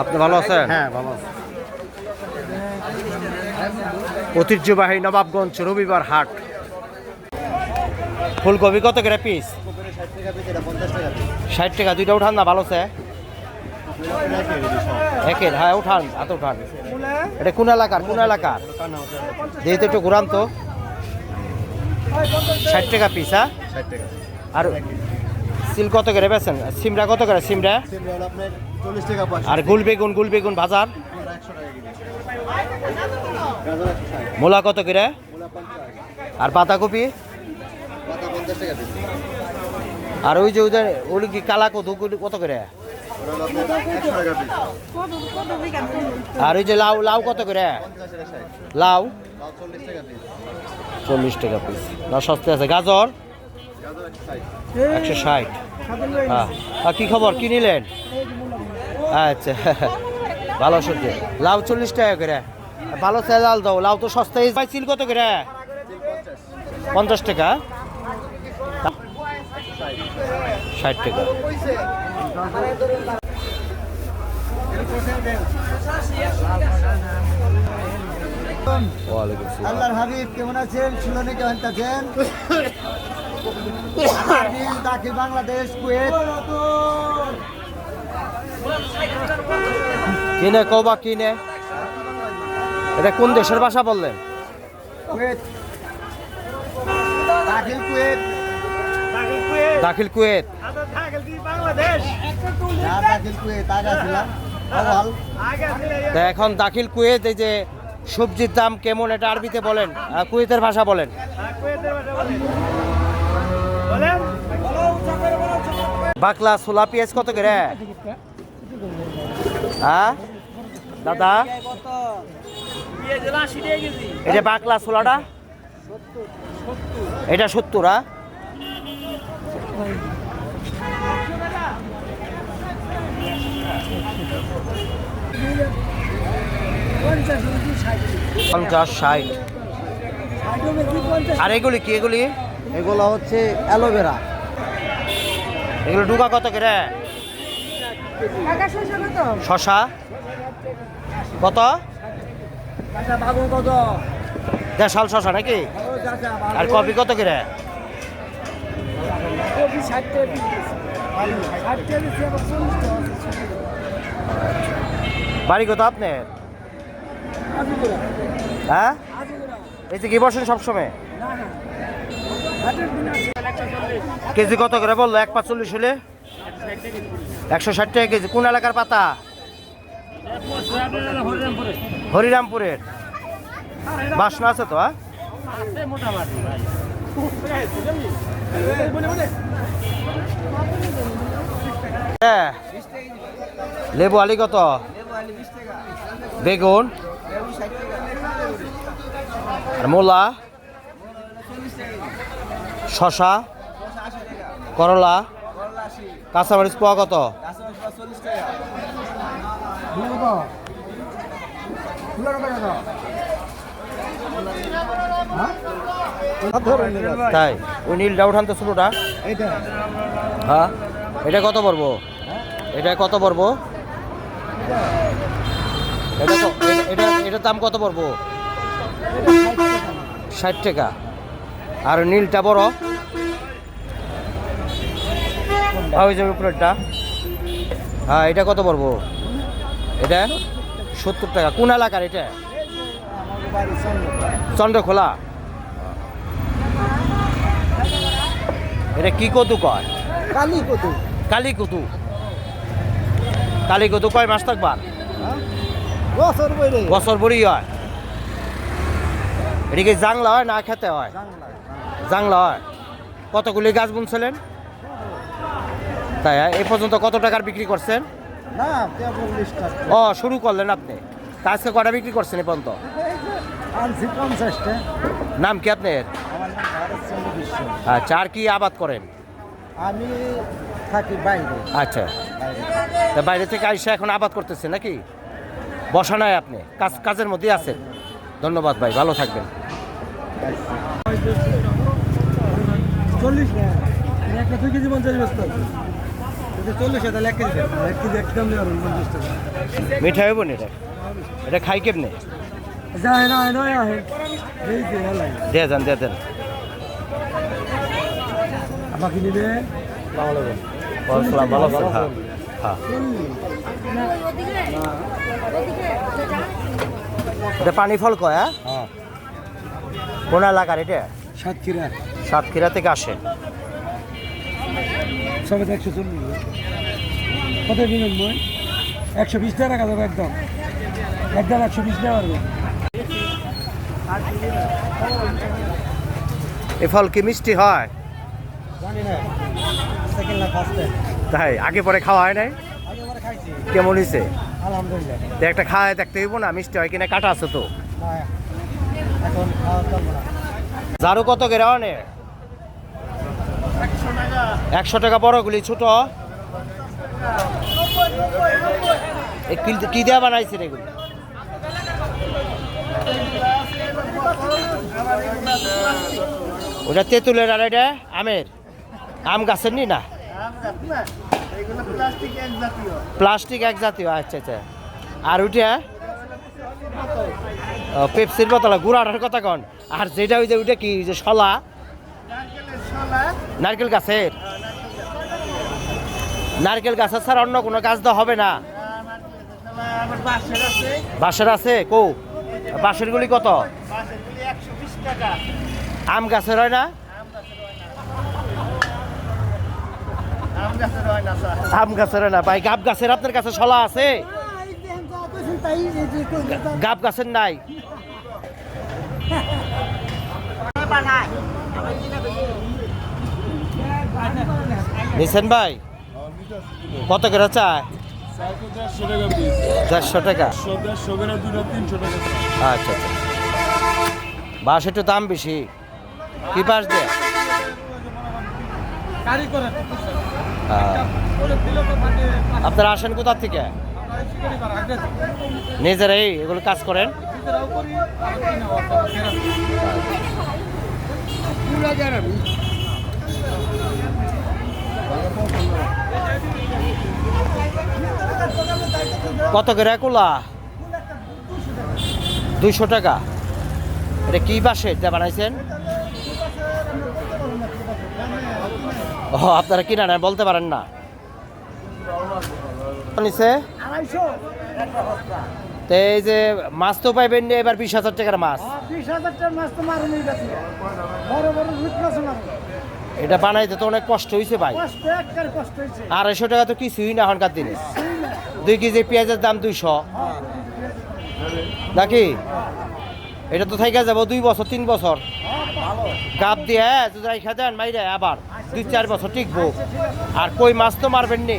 আপনি ভালো আছেন? হ্যাঁ ভালো আছি। ঐতিহ্যবাহী নবাবগঞ্জ রবিবার হাট। ফুলকপি কত করে পিস ষাট টাকা দুইটা উঠান না ভালো আছে? একের হ্যাঁ উঠান হাত উঠান। এটা কোন এলাকার কোন এলাকার? যেহেতু একটু ঘুরান তো। ষাট টাকা পিস হ্যাঁ? আর সিল কত করে বেছেন সিমরা কত করে সিমরা? পয়সা আর গুল বেগুন গুল বেগুন বাজার? মূলা কত করে? আর পাতাকপি পাতা পঞ্চাশ টাকা পিস আর ওই যে ওদের, ওগুলি কি কালা ওগুলি কত করে? আর ওই যে লাউ লাউ কত করে? লাউ? চল্লিশ টাকা পিস না সস্তা আছে। গাজর? একশো ষাট। হ্যাঁ। কি খবর? কি নিলেন? আচ্ছা। ভালো সবজি। লাউ চল্লিশ টাকা করে। ভালো চাল লাল দাও। লাউ তো সস্তায়। ভাই চিল কত করে? পঞ্চাশ টাকা। ষাট টাকা। আল্লাহর হাবিব কেমন আছেন? সুলনে কেমন আছেন? দাখিল বাংলাদেশ কুয়েত। কিনে কবা কিনে? এটা কোন দেশের ভাষা বললেন? কুয়েত। কুয়েত। দাখিল কুয়েত। এখন দাখিল কুয়েত এই যে সবজির দাম কেমন এটা আরবিতে বলেন কুয়েতের ভাষা বলেন। বাকলা ছোলা পেঁয়াজ কত করে? হ্যাঁ? দাদা? এটা বাকলা ছোলাটা? এটা সত্তর হ্যাঁ? পঞ্চাশ ষাট। আর এগুলি কি এগুলি? এগুলো হচ্ছে অ্যালোভেরা এগুলো ডুকা কত করে? শশা। কত? কত? দেশাল শশা নাকি? আর কপি কত করে? বাড়ি কত আপনার হ্যাঁ? যে কি বসেন সবসময়? কেজি কত করে বলল? এক পাঁচচল্লিশ হলে? একশো ষাট টাকা কেজি। কোন এলাকার পাতা? হরিরামপুরের। বাসনা আছে তো হ্যাঁ। লেবু আলি কত? বেগুন। আর মূলা। শশা করলা। কাঁচামরিচ পোয়া কত? তাই ওই নীলটা উঠান তো ছোটোটা। হ্যাঁ এটা কত পড়ব? এটা কত পড়ব? এটা এটা এটার দাম কত পড়ব? ষাট টাকা। আর নীলটা বড়? ওই যে উপরেরটা? হ্যাঁ এটা কত পড়ব? এটা সত্তর টাকা। কোন এলাকার এটা? চন্দ্রখোলা। এটা কি কদু কয় কালি কত কালী কদু কালী কদু কয় মাস থাকবার বছর বড়ি হয়। এদিকে জাংলা হয় না খেতে হয়? জাংলা হয়। কতগুলি গাছ বুনছিলেন? তাই এ পর্যন্ত কত টাকার বিক্রি করছেন? ও শুরু করলেন আপনি। তা আজকে কটা বিক্রি করছেন এ পর্যন্ত? নাম কি আপনার? আচ্ছা আর কি আবাদ করেন? আমি থাকি বাইরে। আচ্ছা। তা বাইরে থেকে আইসা এখন আবাদ করতেছে নাকি? বসা নাই আপনি। কাজ কাজের মধ্যেই আছেন। ধন্যবাদ ভাই ভালো থাকবেন। চল্লিশ একটা দুই কেজি পঞ্চাশ বস্তা। মিঠা হইব এটা? এটা খাই কেমনে? দিয়ে যান দিয়ে দেন আমাকে নিবে? ভালো আছেন হ্যাঁ। হ্যাঁ। এটা পানি ফল কয় হ্যাঁ? হ্যাঁ। কোন এলাকার এটা? সাতক্ষীরা। সাতক্ষীরা থেকে আসে। সবে একশো চল্লিশ। কত বিনিময় একশো বিশ টাকা যাবে একদম। একদম একশো বিশ টাকা এ ফল কি মিষ্টি হয়? তাই আগে পরে খাওয়া হয় নাই? আগে আমার খাইছি। কেমন হয়েছে আলহামদুলিল্লাহ। একটা খাওয়ায় দেখতে হইব না মিষ্টি হয় কিনা কাটা আছে তো। না এখন খাওয়া চলবে না। ঝাড়ু কত করে অনেক একশো টাকা। বড়গুলি ছোট? কি দেওয়া বানাইছে এগুলি? ওটা তেঁতুলের আর এটা? আমের? আম গাছের নি না? প্লাস্টিক এক জাতীয়। আচ্ছা আচ্ছা। আর ওইটা পেপসির বোতল গুড়াটার কথা কন। আর যেটা ওই যে ওইটা কি যে শলা নারকেল গাছের? নারকেল গাছের ছাড়া অন্য কোনো গাছ তো হবে না। বাঁশের আছে। কো বাঁশের গুলি কত? আম গাছের হয় না? আম গাছের হয় না। ভাই গাব গাছের আপনার কাছে সলা আছে? গাব গাছের নাই? নিছেন ভাই? কত করে চায়? চারশো টাকা। আচ্ছা আচ্ছা। বাস একটু দাম বেশি। কি বাস দেয় আপনারা আসেন কোথা থেকে? নিজেরাই এগুলো কাজ করেন। কত করে কুলা দুইশো টাকা। এটা কি বাসে? এটা বানাইছেন? ও, আপনারা কিনা নেন বলতে পারেন না। নিছে? তো এই যে মাছ তো পাইবেন না এবার বিশ হাজার টাকার মাছ। মারুন এটা বানাইতে তো অনেক কষ্ট হয়েছে ভাই। আড়াইশো টাকা তো কিছুই না এখনকার দিনে। দুই কেজি পেঁয়াজের দাম দুইশো। নাকি? এটা তো থাইকা যাব দুই বছর তিন বছর। গাপ দিয়ে যদি রাইখা দেন মাইরে আবার দুই চার বছর টিকবো। আর কই মাছ তো মারবেন নি?